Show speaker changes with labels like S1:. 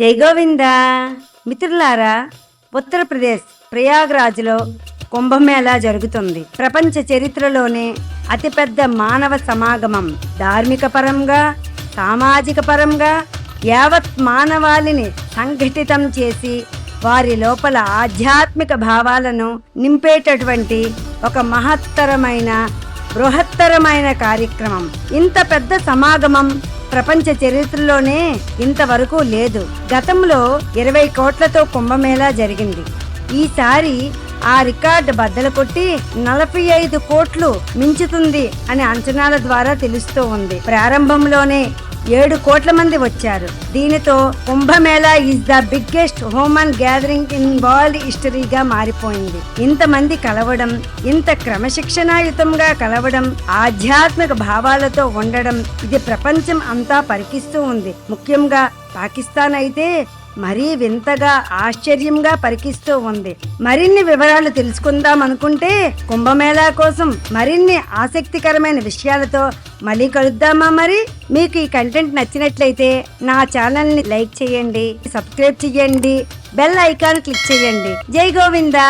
S1: జై గోవింద. మిత్రులారా ఉత్తరప్రదేశ్ ప్రయాగ్రాజ్లో కుంభమేళా జరుగుతుంది. ప్రపంచ చరిత్రలోనే అతిపెద్ద మానవ సమాగమం. ధార్మిక పరంగా సామాజిక పరంగా యావత్ మానవాళిని సంఘటితం చేసి వారి లోపల ఆధ్యాత్మిక భావాలను నింపేటటువంటి ఒక మహత్తరమైన బృహత్తరమైన కార్యక్రమం. ఇంత పెద్ద సమాగమం ప్రపంచ చరిత్రలోనే ఇంతవరకు లేదు. గతంలో ఇరవై కోట్లతో కుంభమేళా జరిగింది. ఈసారి ఆ రికార్డు బద్దలు కొట్టి నలభై ఐదు కోట్లు మించుతుంది అనే అంచనాల ద్వారా తెలుస్తూ ఉంది. ప్రారంభంలోనే ఏడు కోట్ల మంది వచ్చారు. దీనితో Kumbh Mela is the biggest human gathering in world హిస్టరీగా మారిపోయింది. ఇంతమంది కలవడం ఇంత క్రమశిక్షణాయుతంగా కలవడం ఆధ్యాత్మిక భావాలతో ఉండడం ఇది ప్రపంచం అంతా పరికిస్తూ ఉంది. ముఖ్యంగా పాకిస్తాన్ అయితే మరీ వింతగా ఆశ్చర్యంగా పరికిస్తూ ఉంది. మరిన్ని వివరాలు తెలుసుకుందాం అనుకుంటే కుంభమేళా కోసం మరిన్ని ఆసక్తికరమైన విషయాలతో మళ్ళీ కలుద్దామా మరి? మీకు ఈ కంటెంట్ నచ్చినట్లయితే నా ఛానల్ని లైక్ చేయండి సబ్స్క్రైబ్ చేయండి బెల్ ఐకాన్ క్లిక్ చేయండి. జై గోవిందా!